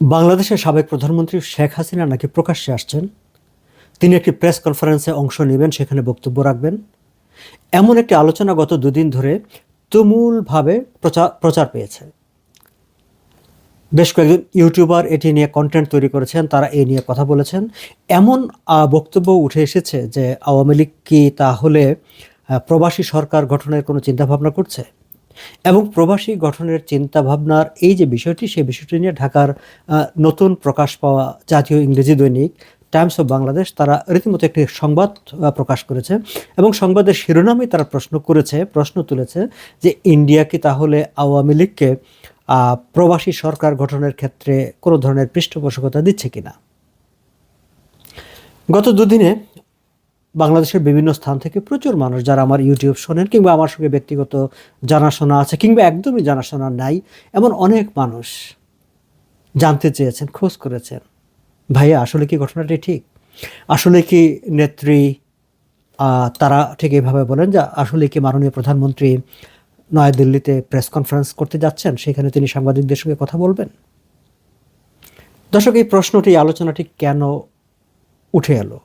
বাংলাদেশের সাবেক প্রধানমন্ত্রী শেখ হাসিনা নাকি প্রকাশ্যে আসছেন? তিনি একটি প্রেস কনফারেন্সে অংশ নেবেন, সেখানে বক্তব্য রাখবেন। এমন একটি আলোচনা গত দুদিন ধরে তুমুলভাবে প্রচার প্রচার পেয়েছে। বেশ কয়েকজন ইউটিউবার এটি নিয়ে কন্টেন্ট তৈরি করেছেন, তারা এই নিয়ে কথা বলেছেন। এমন বক্তব্য উঠে এসেছে যে আওয়ামী লীগ কি তাহলে প্রবাসী সরকার গঠনের কোনো চিন্তাভাবনা করছে? এবং প্রবাসী গঠনের চিন্তাভাবনার এই যে বিষয়টি, সেই বিষয়টি নিয়ে ঢাকার নতুন প্রকাশ পাওয়া জাতীয় ইংরেজি দৈনিক টাইমস অফ বাংলাদেশ তারা রীতিমতো একটি সংবাদ প্রকাশ করেছে এবং সংবাদের শিরোনামে তারা প্রশ্ন করেছে, প্রশ্ন তুলেছে যে ইন্ডিয়া কি তাহলে আওয়ামী লীগকে প্রবাসী সরকার গঠনের ক্ষেত্রে কোনো ধরনের পৃষ্ঠপোষকতা দিচ্ছে কিনা? গত দুদিনে বাংলাদেশের বিভিন্ন স্থান থেকে প্রচুর মানুষ যারা আমার ইউটিউব শোনেন কিংবা আমার সঙ্গে ব্যক্তিগত জানাশোনা আছে কিংবা একদমই জানাশোনা নাই, এমন অনেক মানুষ জানতে চেয়েছেন, খোঁজ করেছেন। ভাইয়া, আসলে কি ঘটনাটি ঠিক? আসলে কি নেত্রী তারা ঠিক এইভাবে বলেন যে আসলে কি মাননীয় প্রধানমন্ত্রী নয়াদিল্লিতে প্রেস কনফারেন্স করতে যাচ্ছেন? সেখানে তিনি সাংবাদিকদের সঙ্গে কথা বলবেন? দর্শক, এই প্রশ্নটি, আলোচনাটি কেন উঠে এলো?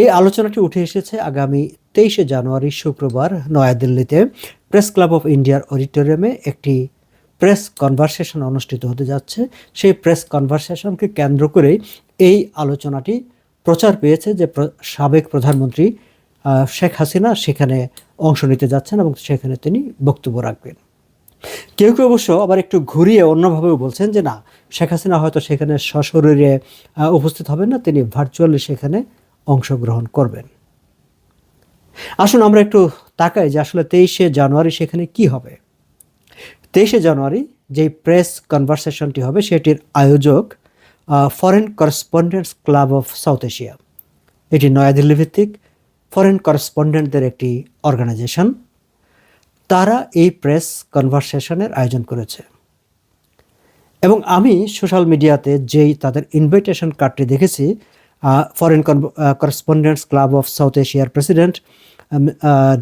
এই আলোচনাটি উঠে এসেছে আগামী তেইশে জানুয়ারি, শুক্রবার, নয়াদিল্লিতে। প্রেস ক্লাব অফ ইন্ডিয়ার অডিটোরিয়ামে একটি প্রেস কনভারসেশন অনুষ্ঠিত হতে যাচ্ছে। সেই প্রেস কনভারসেশনকে কেন্দ্র করেই এই আলোচনাটি প্রচার পেয়েছে যে সাবেক প্রধানমন্ত্রী শেখ হাসিনা সেখানে অংশ নিতে যাচ্ছেন এবং সেখানে তিনি বক্তব্য রাখবেন। কেউ কেউ অবশ্য আবার একটু ঘুরিয়ে অন্যভাবেও বলছেন যে না, শেখ হাসিনা হয়তো সেখানে সশরীরে উপস্থিত হবেন না, তিনি ভার্চুয়ালি সেখানে অংশগ্রহণ করবেন। আসুন আমরা একটু তাকাই যে আসলে তেইশে জানুয়ারি সেখানে কি হবে। তেইশে জানুয়ারি যেই প্রেস কনভারসেশনটি হবে সেটির আয়োজক foreign correspondents club of South Asia এটি নয়াদিল্লি ভিত্তিক ফরেন করেসপন্ডেন্টদের একটি অর্গানাইজেশন। তারা এই প্রেস কনভারসেশনের আয়োজন করেছে। এবং আমি সোশ্যাল মিডিয়াতে যেই তাদের ইনভাইটেশন কার্ডটি দেখেছি foreign correspondents club of South এশিয়ার প্রেসিডেন্ট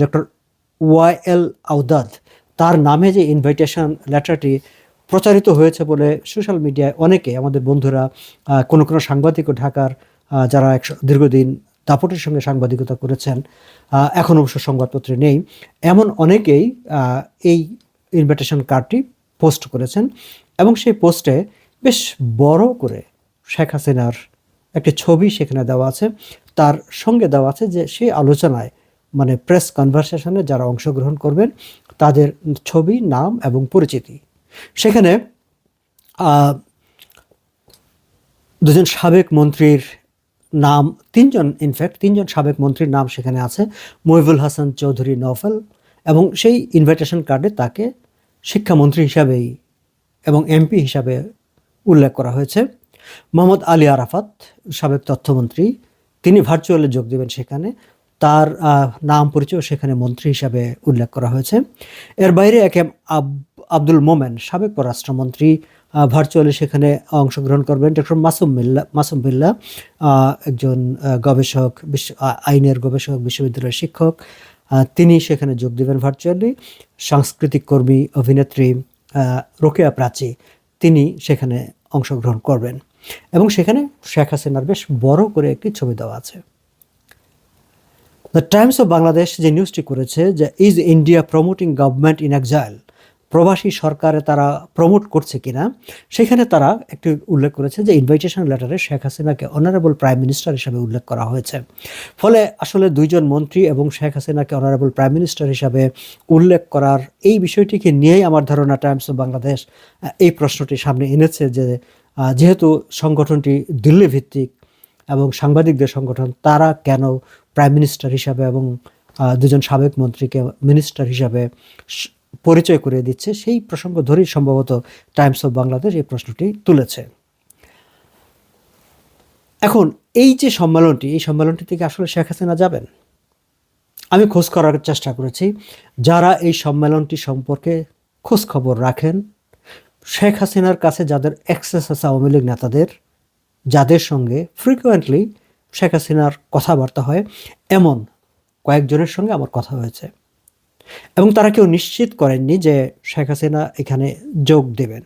ডক্টর ওয়াই এল আউদাদ তার নামে যে ইনভাইটেশন লেটারটি প্রচারিত হয়েছে বলে সোশ্যাল মিডিয়ায় অনেকে, আমাদের বন্ধুরা কোনো কোনো সাংবাদিকও ঢাকার যারা দীর্ঘদিন দাপটের সঙ্গে সাংবাদিকতা করেছেন এখন অবশ্য সংবাদপত্রে নেই, এমন অনেকেই এই ইনভাইটেশন কার্ডটি পোস্ট করেছেন এবং সেই পোস্টে বেশ বড় করে শেখ হাসিনার একটি ছবি সেখানে দেওয়া আছে। তার সঙ্গে দেওয়া আছে যে সেই আলোচনায় মানে প্রেস কনভারসেশনে যারা অংশগ্রহণ করবেন, তাদের ছবি, নাম এবং পরিচিতি। সেখানে দুজন সাবেক মন্ত্রীর নাম, তিনজন ইনফ্যাক্ট তিনজন সাবেক মন্ত্রীর নাম সেখানে আছে, মহিবুল হাসান চৌধুরী নফল এবং সেই ইনভাইটেশন কার্ডে তাকে শিক্ষামন্ত্রী হিসাবেই এবং এমপি হিসাবে উল্লেখ করা হয়েছে। মোহাম্মদ আলী আরাফাত, সাবেক তথ্যমন্ত্রী, তিনি ভার্চুয়ালি যোগ দেবেন সেখানে। তার নাম পরিচয় সেখানে মন্ত্রী হিসাবে উল্লেখ করা হয়েছে। এর বাইরে একে এম আব- আব্দুল মোমেন, সাবেক পররাষ্ট্রমন্ত্রী ভার্চুয়ালি সেখানে অংশগ্রহণ করবেন। ডক্টর মাসুম মিল্লা, মাসুম বিল্লা একজন গবেষক বিশ্ব আইনের গবেষক, বিশ্ববিদ্যালয়ের শিক্ষক। তিনি সেখানে যোগ দেবেন ভার্চুয়ালি সাংস্কৃতিক কর্মী, অভিনেত্রী রোকেয়া প্রাচী, তিনি সেখানে অংশগ্রহণ করবেন। এবং সেখানে শেখ হাসিনার বেশ বড় করে একটি ছবি দেওয়া আছে। দ্য টাইমস অফ বাংলাদেশ যে নিউজটি করেছে যে is India promoting government in exile প্রবাসী সরকারে তারা প্রমোট করছে কিনা, সেখানে তারা একটি উল্লেখ করেছে যে ইনভাইটেশন লেটারে শেখ হাসিনাকে অনারেবল প্রাইম মিনিস্টার হিসাবে উল্লেখ করা হয়েছে। ফলে আসলে দুইজন মন্ত্রী এবং শেখ হাসিনাকে অনারেবল প্রাইম মিনিস্টার হিসাবে উল্লেখ করার এই বিষয়টিকে নিয়েই আমার ধারণা টাইমস অফ বাংলাদেশ এই প্রশ্নটি সামনে এনেছে যে যেহেতু সংগঠনটি দিল্লি ভিত্তিক এবং সাংবাদিকদের সংগঠন, তারা কেন প্রাইম মিনিস্টার হিসাবে এবং দুজন সাবেক মন্ত্রীকে মিনিস্টার হিসাবে পরিচয় করে দিচ্ছে, সেই প্রসঙ্গ ধরেই সম্ভবত টাইমস অফ বাংলাদেশ এই প্রশ্নটি তুলেছে। এখন, এই যে সম্মেলনটি, এই সম্মেলনটি থেকে আসলে শেখ হাসিনা যাবেন? আমি খোঁজ করার চেষ্টা করেছি। যারা এই সম্মেলনটি সম্পর্কে খোঁজ খবর রাখেন শেখ হাসিনার কাছে যাদের অ্যাক্সেস আছে আওয়ামী লীগ নেতাদের, যাদের সঙ্গে ফ্রিকুয়েন্টলি শেখ হাসিনার কথাবার্তা হয়, এমন কয়েকজনের সঙ্গে আমার কথা হয়েছে। এবং তারা কেউ নিশ্চিত করেননি যে শেখ হাসিনা এখানে যোগ দেবেন।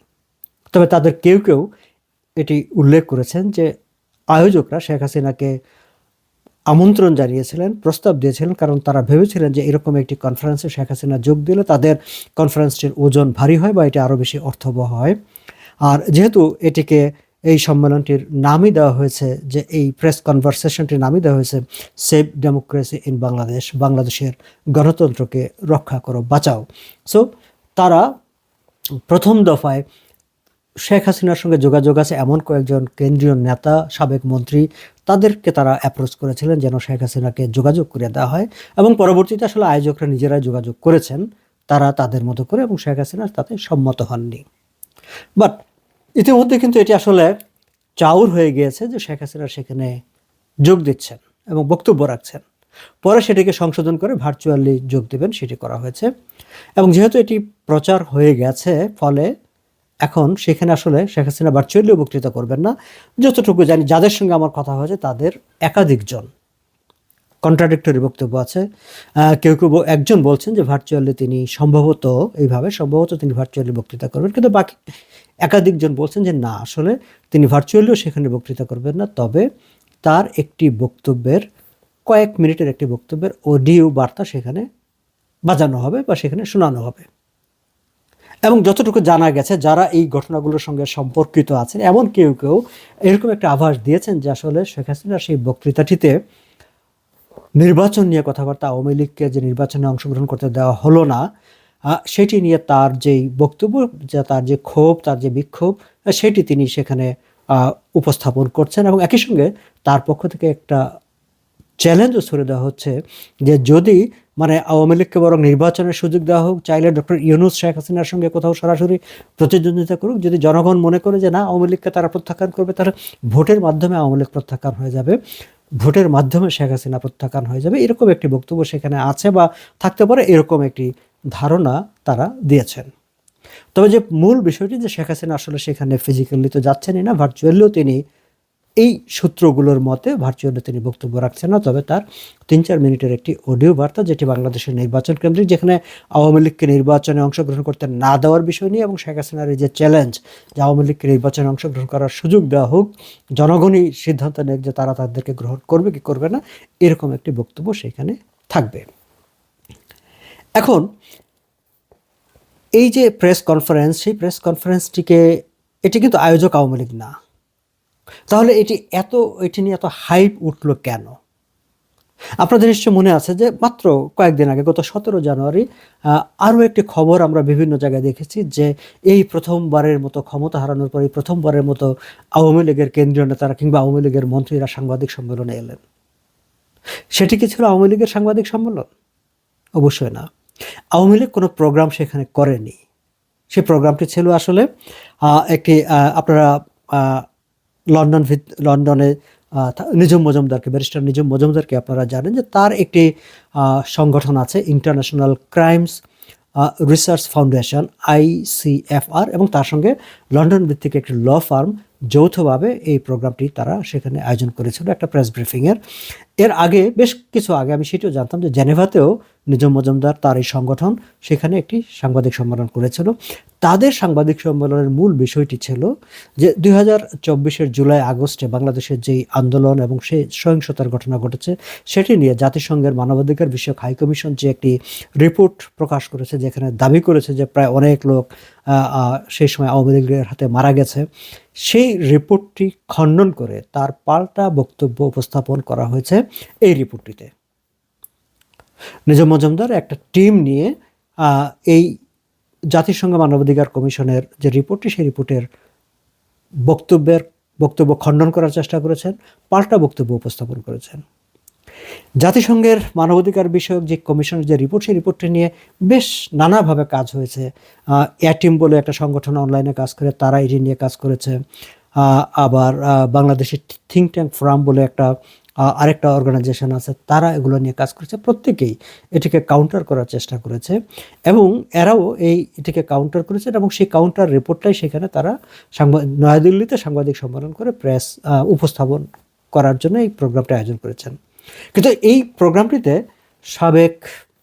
তবে তাদের কেউ কেউ এটি উল্লেখ করেছেন যে আয়োজকরা শেখ হাসিনাকে আমন্ত্রণ জানিয়েছিলেন, প্রস্তাব দিয়েছিলেন, কারণ তারা ভেবেছিলেন যে এরকম একটি কনফারেন্সে শেখ হাসিনা যোগ দিলে তাদের কনফারেন্সটির ওজন ভারী হয় বা এটি আরও বেশি অর্থবহ হয়। আর যেহেতু এটিকে এই সম্মেলনটির নামই দেওয়া হয়েছে যে এই প্রেস কনভারসেশনটির নামই দেওয়া হয়েছে সেভ ডেমোক্রেসি ইন বাংলাদেশ বাংলাদেশের গণতন্ত্রকে রক্ষা করো, বাঁচাও। সো তারা প্রথম দফায় শেখ হাসিনার সঙ্গে যোগাযোগ আছে এমন কয়েকজন কেন্দ্রীয় নেতা, সাবেক মন্ত্রী, তাদেরকে তারা অ্যাপ্রোচ করেছিলেন যেন শেখ হাসিনাকে যোগাযোগ করে দেওয়া হয় এবং পরবর্তীতে আসলে আয়োজকরা নিজেরাই যোগাযোগ করেছেন, তারা তাদের মতো করে এবং শেখ হাসিনা তাতে সম্মত হননি। বাট ইতিমধ্যে কিন্তু এটি আসলে চাউর হয়ে গিয়েছে যে শেখ হাসিনা সেখানে যোগ দিচ্ছেন এবং বক্তব্য রাখছেন। পরে সেটিকে সংশোধন করে ভার্চুয়ালি যোগ দেবেন, সেটি করা হয়েছে এবং যেহেতু এটি প্রচার হয়ে গেছে, ফলে এখন সেখানে আসলে শেখ হাসিনা ভার্চুয়ালিও বক্তৃতা করবেন না। যতটুকু জানি, যাদের সঙ্গে আমার কথা হয়েছে, তাদের একাধিকজন কন্ট্রাডিক্টরি বক্তব্য আছে। কেউ কেউ একজন বলছেন যে ভার্চুয়ালি তিনি সম্ভবত, এইভাবে সম্ভবত তিনি ভার্চুয়ালি বক্তৃতা করবেন। কিন্তু বাকি একাধিকজন বলছেন যে না, আসলে তিনি ভার্চুয়ালিও সেখানে বক্তৃতা করবেন না। তবে তার একটি বক্তব্যের, কয়েক মিনিটের একটি বক্তব্যের অডিও বার্তা সেখানে বাজানো হবে বা সেখানে শোনানো হবে। এবং যতটুকু জানা গেছে, যারা এই ঘটনাগুলোর সঙ্গে সম্পর্কিত আছেন, এমন কেউ কেউ এরকম একটা আভাস দিয়েছেন যে আসলে শেখ হাসিনার সেই বক্তৃতাটিতে নির্বাচন নিয়ে কথাবার্তা আওয়ামী লীগকে যে নির্বাচনে অংশগ্রহণ করতে দেওয়া হলো না সেটি নিয়ে তার যেই বক্তব্য, যে তার যে ক্ষোভ, তার যে বিক্ষোভ সেটি তিনি সেখানে উপস্থাপন করছেন এবং একই সঙ্গে তার পক্ষ থেকে একটা চ্যালেঞ্জও ছড়ে দেওয়া হচ্ছে যে যদি মানে আওয়ামী লীগকে বরং নির্বাচনের সুযোগ দেওয়া হোক, চাইলে ডক্টর ইউনুস, শেখ হাসিনার সঙ্গে কোথাও সরাসরি প্রতিদ্বন্দ্বিতা করুক। যদি জনগণ মনে করে যে না, আওয়ামী লীগকে তারা প্রত্যাখ্যান করবে, তাহলে ভোটের মাধ্যমে আওয়ামী লীগ প্রত্যাখ্যান হয়ে যাবে। ভোটের মাধ্যমে শেখ হাসিনা প্রত্যাখ্যান হয়ে যাবে। এরকম একটি বক্তব্য সেখানে আছে বা থাকতে পারে, এরকম একটি ধারণা তারা দিয়েছেন। তবে যে মূল বিষয়টি যে শেখ হাসিনা আসলে সেখানে ফিজিক্যালি তো যাচ্ছেনই না ভার্চুয়ালিও তিনি এই সূত্রগুলোর মতে ভার্চুয়ালি তিনি বক্তব্য রাখছেন না, তবে তার তিন চার মিনিটের একটি অডিও বার্তা যেটি বাংলাদেশের নির্বাচন কেন্দ্রিক, যেখানে আওয়ামী লীগকে নির্বাচনে অংশগ্রহণ করতে না দেওয়ার বিষয় নিয়ে এবং শেখ হাসিনার এই যে চ্যালেঞ্জ যে আওয়ামী লীগকে নির্বাচনে অংশগ্রহণ করার সুযোগ দেওয়া হোক, জনগণই সিদ্ধান্ত নেক যে তারা তাদেরকে গ্রহণ করবে কি করবে না, এরকম একটি বক্তব্য সেখানে থাকবে। এখন, এই যে প্রেস কনফারেন্স সেই প্রেস কনফারেন্সটিকে এটি কিন্তু আয়োজক আওয়ামী লীগ না। তাহলে এটি এত, এটি নিয়ে এত হাইপ উঠল কেন? আপনাদের নিশ্চয় মনে আছে যে মাত্র কয়েকদিন আগে, গত সতেরো জানুয়ারি আরও একটি খবর আমরা বিভিন্ন জায়গায় দেখেছি যে এই প্রথমবারের মতো ক্ষমতা হারানোর পর এই প্রথমবারের মতো আওয়ামী লীগের কেন্দ্রীয় নেতারা কিংবা আওয়ামী লীগের মন্ত্রীরা সাংবাদিক সম্মেলনে এলেন। সেটি কি ছিল আওয়ামী লীগের সাংবাদিক সম্মেলন? অবশ্যই না। আওয়ামী লীগ কোনো প্রোগ্রাম সেখানে করেনি। সেই প্রোগ্রামটি ছিল আসলে একটি আপনারা লন্ডন লন্ডনে নিজম মজুমদারকে, ব্যারিস্টার নিজম মজুমদারকে আপনারা জানেন যে তার একটি সংগঠন আছে international crimes research foundation ICFR এবং তার সঙ্গে লন্ডন ভিত্তিক একটি ল ফার্ম যৌথভাবে এই প্রোগ্রামটি তারা সেখানে আয়োজন করেছিল একটা প্রেস ব্রিফিংয়ের। এর আগে বেশ কিছু আগে আমি সেটিও জানতাম যে জেনেভাতেও নিজম মজুমদার তার এই সংগঠন সেখানে একটি সাংবাদিক সম্মেলন করেছিল। তাদের সাংবাদিক সম্মেলনের মূল বিষয়টি ছিল যে দুই হাজার চব্বিশের জুলাই আগস্টে বাংলাদেশের যেই আন্দোলন এবং সেই সহিংসতার ঘটনা ঘটেছে, সেটি নিয়ে জাতিসংঘের মানবাধিকার বিষয়ক হাইকমিশন যে একটি রিপোর্ট প্রকাশ করেছে, যেখানে দাবি করেছে যে প্রায় অনেক লোক সেই সময় আওয়ামী লীগের হাতে মারা গেছে, সেই রিপোর্টটি খণ্ডন করে তার পাল্টা বক্তব্য উপস্থাপন করা হয়েছে। এই রিপোর্টটিতে। নিজম মজুমদার একটা টিম নিয়ে এই জাতিসংঘ মানবাধিকার কমিশনের যে রিপোর্টটি, সেই রিপোর্টের বক্তব্যের বক্তব্য খণ্ডন করার চেষ্টা করেছেন, পাল্টা বক্তব্য উপস্থাপন করেছেন। জাতিসংঘের মানবাধিকার বিষয়ক যে কমিশনের যে রিপোর্ট, সেই রিপোর্টটি নিয়ে বেশ নানাভাবে কাজ হয়েছে। অ্যাটিম বলে একটা সংগঠন অনলাইনে কাজ করে, তারা এটি নিয়ে কাজ করেছে। আবার বাংলাদেশের থিঙ্ক ট্যাঙ্ক ফোরাম বলে একটা আরেকটা অর্গানাইজেশন আছে, তারা এগুলো নিয়ে কাজ করেছে। প্রত্যেকেই এটিকে কাউন্টার করার চেষ্টা করেছে এবং এরাও এই এটিকে কাউন্টার করেছেন এবং সেই কাউন্টার রিপোর্টটাই সেখানে তারা সাংবাদ নয়াদিল্লিতে সাংবাদিক সম্মেলন করে প্রেস উপস্থাপন করার জন্য এই প্রোগ্রামটা আয়োজন করেছেন। কিন্তু এই প্রোগ্রামটিতে সাবেক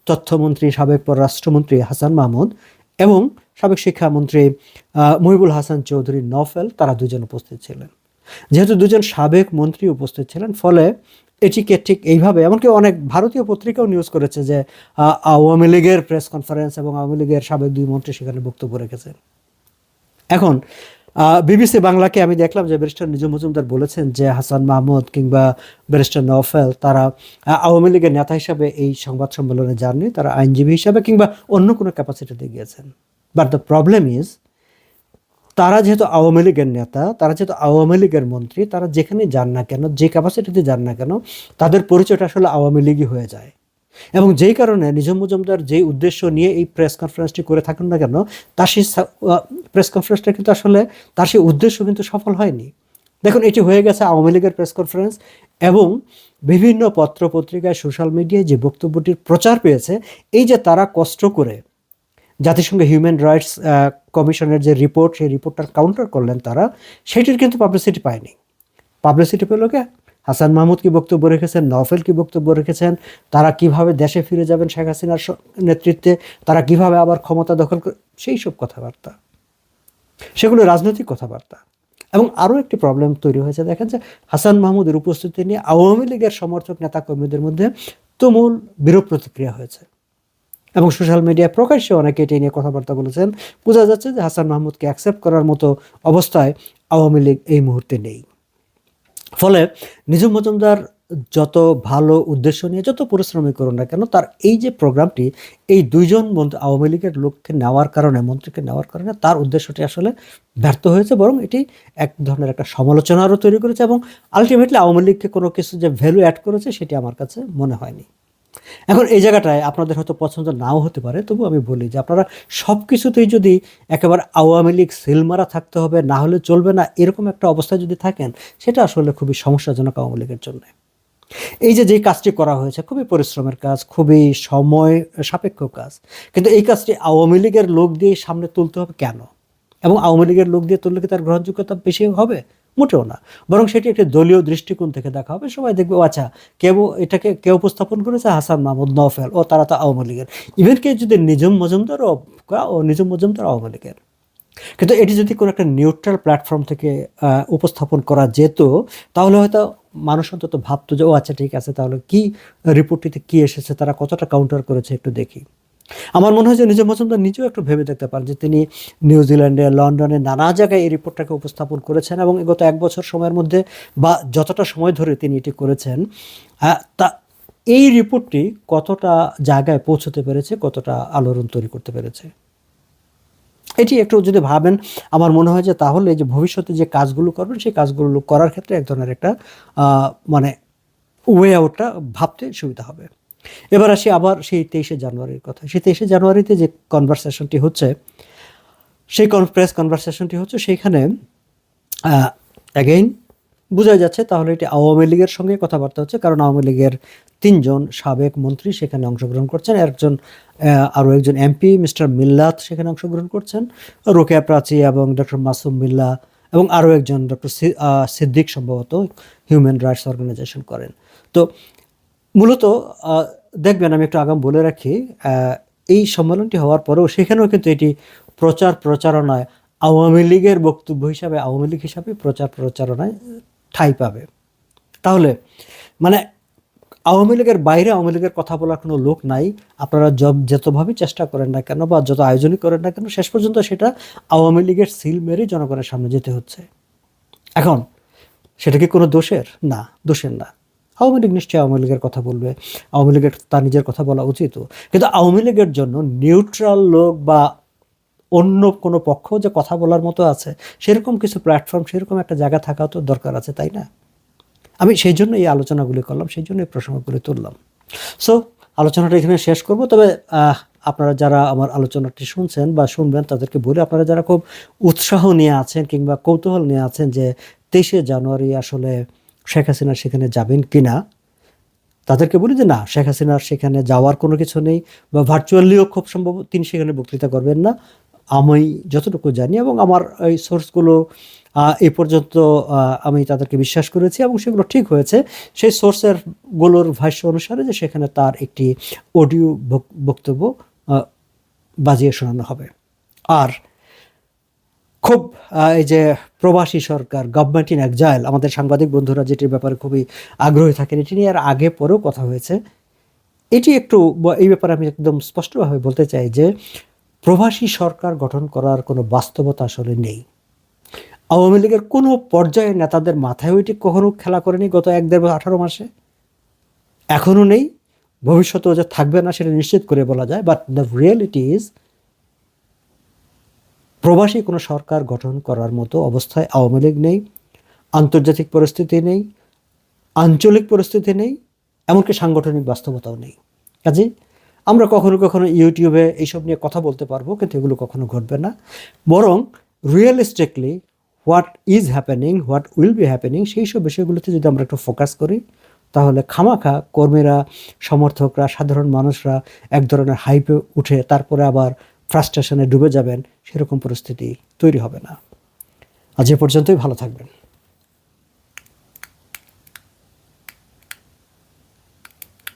তথ্যমন্ত্রী, সাবেক পররাষ্ট্রমন্ত্রী হাসান মাহমুদ এবং সাবেক শিক্ষামন্ত্রী মহিবুল হাসান চৌধুরী নফেল তারা দুজন উপস্থিত ছিলেন। যেহেতু দুজন সাবেক মন্ত্রী উপস্থিত ছিলেন, ফলে এটিকে ঠিক এইভাবে, এমনকি অনেক ভারতীয় পত্রিকাও নিউজ করেছে যে আওয়ামী লীগের প্রেস কনফারেন্স এবং আওয়ামী লীগের সাবেক দুই মন্ত্রী সেখানে বক্তব্য রেখেছেন। এখন বিবিসি বাংলাকে আমি দেখলাম যে ব্যারিস্টার নিজু মজুমদার বলেছেন যে হাসান মাহমুদ কিংবা ব্যারিস্টার নওফেল, তারা আওয়ামী লীগের নেতা হিসাবে এই সংবাদ সম্মেলনে যাননি, তারা আইনজীবী হিসাবে কিংবা অন্য কোনো ক্যাপাসিটিতে গিয়েছেন। বাট দ্য প্রবলেম ইজ তারা যেহেতু আওয়ামী লীগের নেতা, তারা যেহেতু আওয়ামী লীগের মন্ত্রী, তারা যেখানে যান না কেন, যে ক্যাপাসিটিতে যান না কেন, তাদের পরিচয়টা আসলে আওয়ামী লীগই হয়ে যায়। এবং যেই কারণে নিজম মজুমদার যেই উদ্দেশ্য নিয়ে এই প্রেস কনফারেন্সটি করে থাকুন না কেন, তার সেই প্রেস কনফারেন্সটা কিন্তু আসলে তার সেই উদ্দেশ্য কিন্তু সফল হয়নি। দেখুন, এটি হয়ে গেছে আওয়ামী লীগের প্রেস কনফারেন্স এবং বিভিন্ন পত্র পত্রিকায় সোশ্যাল মিডিয়ায় যে বক্তব্যটির প্রচার পেয়েছে, এই যে তারা কষ্ট করে জাতিসংঘ হিউম্যান রাইটস কমিশনের যে রিপোর্ট সেই রিপোর্টটার কাউন্টার করলেন তারা, সেটির কিন্তু পাবলিসিটি পায়নি। পাবলিসিটি পেল কে? হাসান মাহমুদ কি বক্তব্য রেখেছেন? নফেল কি বক্তব্য রেখেছেন? তারা কীভাবে দেশে ফিরে যাবেন শেখ হাসিনার নেতৃত্বে? তারা কীভাবে আবার ক্ষমতা দখল সেই সব কথাবার্তা। সেগুলো রাজনৈতিক কথাবার্তা। এবং আরও একটি প্রবলেম তৈরি হয়েছে, দেখেন যে হাসান মাহমুদের উপস্থিতি নিয়ে আওয়ামী লীগের সমর্থক নেতাকর্মীদের মধ্যে তুমুল বিরূপ প্রতিক্রিয়া হয়েছে। এবং সোশ্যাল মিডিয়ায় প্রকাশ্যে অনেকে এটি নিয়ে কথাবার্তা বলেছেন। বোঝা যাচ্ছে যে হাসান মাহমুদকে অ্যাকসেপ্ট করার মতো অবস্থায় আওয়ামী লীগ এই মুহূর্তে নেই। ফলে নিজুম মজুমদার যত ভালো উদ্দেশ্য নিয়ে যত পরিশ্রমী করুন না কেন, তার এই যে প্রোগ্রামটি, এই দুইজন মন্ত্রী, আওয়ামী লীগের লোককে নেওয়ার কারণে, মন্ত্রীকে নেওয়ার কারণে তার উদ্দেশ্যটি আসলে ব্যর্থ হয়েছে, বরং এটি এক ধরনের একটা সমালোচনারও তৈরি করেছে এবং আলটিমেটলি আওয়ামী লীগকে কোনো কিছু যে ভ্যালু অ্যাড করেছে, সেটি আমার কাছে মনে হয়নি। এখন এই জায়গাটায় আপনাদের হয়তো পছন্দ নাও হতে পারে তবু আমি বলি যে আপনারা সব কিছুতেই যদি একেবারে আওয়ামী লীগ সিলমারা থাকতে হবে, না হলে চলবে না, এরকম একটা অবস্থায় যদি থাকেন, সেটা আসলে খুবই সমস্যাজনক আওয়ামী লীগের জন্য। এই যে যে কাজটি করা হয়েছে, খুবই পরিশ্রমের কাজ, খুবই সময় সাপেক্ষ কাজ, কিন্তু এই কাজটি আওয়ামী লীগের লোক দিয়ে সামনে তুলতে হবে কেন? এবং আওয়ামী লীগের লোক দিয়ে তুললে কি তার গ্রহণযোগ্যতা বেশি হবে? মোটেও না। বরং সেটি একটি দলীয় দৃষ্টিকোণ থেকে দেখা হবে। সবাই দেখবে আচ্ছা কেউ এটাকে, কেউ উপস্থাপন করেছে হাসান মাহমুদ নফেল ও তারা তো আওয়ামী লীগের। ইভেন কে যদি নিজম মজুমদার, ও নিজম মজুমদার আওয়ামী লীগের। কিন্তু এটি যদি কোনো একটা নিউট্রাল প্ল্যাটফর্ম থেকে উপস্থাপন করা যেত, তাহলে হয়তো মানুষ অন্তত ভাবতো যে, ও আচ্ছা ঠিক আছে, তাহলে কি রিপোর্টটিতে কি এসেছে, তারা কতটা কাউন্টার করেছে একটু দেখি। আমার মনে হয় যে নিজের মজুমদার নিজেও একটু ভেবে দেখতে পারেন যে তিনি নিউজিল্যান্ডে লন্ডনে নানা জায়গায় এই রিপোর্টটাকে উপস্থাপন করেছেন এবং গত এক বছর সময়ের মধ্যে বা যতটা সময় ধরে তিনি এটি করেছেন তা এই রিপোর্টটি কতটা জায়গায় পৌঁছতে পেরেছে, কতটা আলোড়ন তৈরি করতে পেরেছে? এটি একটু যদি ভাবেন, আমার মনে হয় যে তাহলে এই যে ভবিষ্যতে যে কাজগুলো করবেন, সেই কাজগুলো করার ক্ষেত্রে এক ধরনের একটা মানে ওয়ে আউটটা ভাবতে সুবিধা হবে। এবার আসি আবার সেই তেইশে জানুয়ারির কথা। সেই তেইশে জানুয়ারিতে যে কনভারসেশনটি হচ্ছে, সেই প্রেস কনভারসেশনটি হচ্ছে সেইখানে অ্যাগেইন বোঝা যাচ্ছে তাহলে এটি আওয়ামী লীগের সঙ্গে কথাবার্তা হচ্ছে, কারণ আওয়ামী লীগের তিনজন সাবেক মন্ত্রী সেখানে অংশগ্রহণ করছেন। একজন আরও একজন এমপি, মিস্টার মিল্লাত সেখানে অংশগ্রহণ করছেন। রোকেয়া প্রাচী এবং ডক্টর মাসুম মিল্লা এবং আরও একজন ডক্টর সিদ্দিক সম্ভবত হিউম্যান রাইটস অর্গানাইজেশন করেন। তো মূলত দেখবেন আমি একটু আগাম বলে রাখি এই সম্মেলনটি হওয়ার পরেও সেখানেও কিন্তু এটি প্রচার প্রচারণায়, আওয়ামী লীগের বক্তব্য হিসাবে, আওয়ামী লীগ হিসাবে প্রচার প্রচারণায় ঠাঁই পাবে। তাহলে মানে আওয়ামী লীগের বাইরে আওয়ামী লীগের কথা বলার কোনো লোক নাই, আপনারা যত যতভাবে চেষ্টা করেন না কেন বা যত আয়োজনই করেন না কেন, শেষ পর্যন্ত সেটা আওয়ামী লীগের সিল মেরেই জনগণের সামনে যেতে হচ্ছে। এখন, সেটা কি কোনো দোষের? না দোষের না। আওয়ামী লীগ নিশ্চয়ই আওয়ামী লীগের কথা বলবে। আওয়ামী লীগের তার নিজের কথা বলা উচিত। কিন্তু আওয়ামী লীগের জন্য নিউট্রাল লোক বা অন্য কোনো পক্ষ যে কথা বলার মতো আছে, সেরকম কিছু প্ল্যাটফর্ম সেরকম একটা জায়গা থাকাও তো দরকার আছে, তাই না? আমি সেই জন্য এই আলোচনাগুলি করলাম, সেই জন্য এই প্রসঙ্গগুলি তুললাম। সো আলোচনাটা এখানে শেষ করব। তবে আপনারা যারা আমার আলোচনাটি শুনছেন বা শুনবেন, তাদেরকে বলে, আপনারা যারা খুব উৎসাহ নিয়ে আছেন কিংবা কৌতূহল নিয়ে আছেন যে তেইশে জানুয়ারি আসলে শেখ হাসিনা সেখানে যাবেন কি না তাদেরকে বলি যে না, শেখ হাসিনার সেখানে যাওয়ার কোনো কিছু নেই বা ভার্চুয়ালিও খুব সম্ভব তিনি সেখানে বক্তৃতা করবেন না। আমি যতটুকু জানি এবং আমার এই সোর্সগুলো এ পর্যন্ত আমি তাদেরকে বিশ্বাস করেছি এবং সেগুলো ঠিক হয়েছে। সেই সোর্সেরগুলোর ভাষ্য অনুসারে যে সেখানে তার একটি অডিও বক্তব্য বাজিয়ে শোনানো হবে। আর খুব এই যে প্রবাসী সরকার গভর্নমেন্ট ইন একজাইল আমাদের সাংবাদিক বন্ধুরা যেটির ব্যাপারে খুবই আগ্রহী থাকেন, এটি নিয়ে আর আগে পরেও কথা হয়েছে। এটি একটু এই ব্যাপারে আমি একদম স্পষ্টভাবে বলতে চাই যে, প্রবাসী সরকার গঠন করার কোনো বাস্তবতা আসলে নেই। আওয়ামী লীগের কোনো পর্যায়ের নেতাদের মাথায় ওইটি কখনো খেলা করেনি গত এক দেড় আঠারো মাসে। এখনও নেই। ভবিষ্যতেও যে থাকবে না সেটা নিশ্চিত করে বলা যায় বাট দ্য রিয়েলিটি ইজ প্রবাসী কোনো সরকার গঠন করার মতো অবস্থায় আওয়ামী লীগ নেই, আন্তর্জাতিক পরিস্থিতি নেই, আঞ্চলিক পরিস্থিতি নেই, এমনকি সাংগঠনিক বাস্তবতাও নেই। কাজে আমরা কখনো কখনো ইউটিউবে এইসব নিয়ে কথা বলতে পারব, কিন্তু এগুলো কখনো ঘটবে না। বরং realistically what is happening what will be happening সেই সব বিষয়গুলোতে যদি আমরা একটু ফোকাস করি, তাহলে খামাখা কর্মীরা, সমর্থকরা, সাধারণ মানুষরা এক ধরনের হাইপে উঠে, তারপরে আবার ফ্রাস্ট্রেশনে ডুবে যাবেন সেরকম পরিস্থিতি তৈরি হবে না। আজ এ পর্যন্তই ভালো থাকবেন।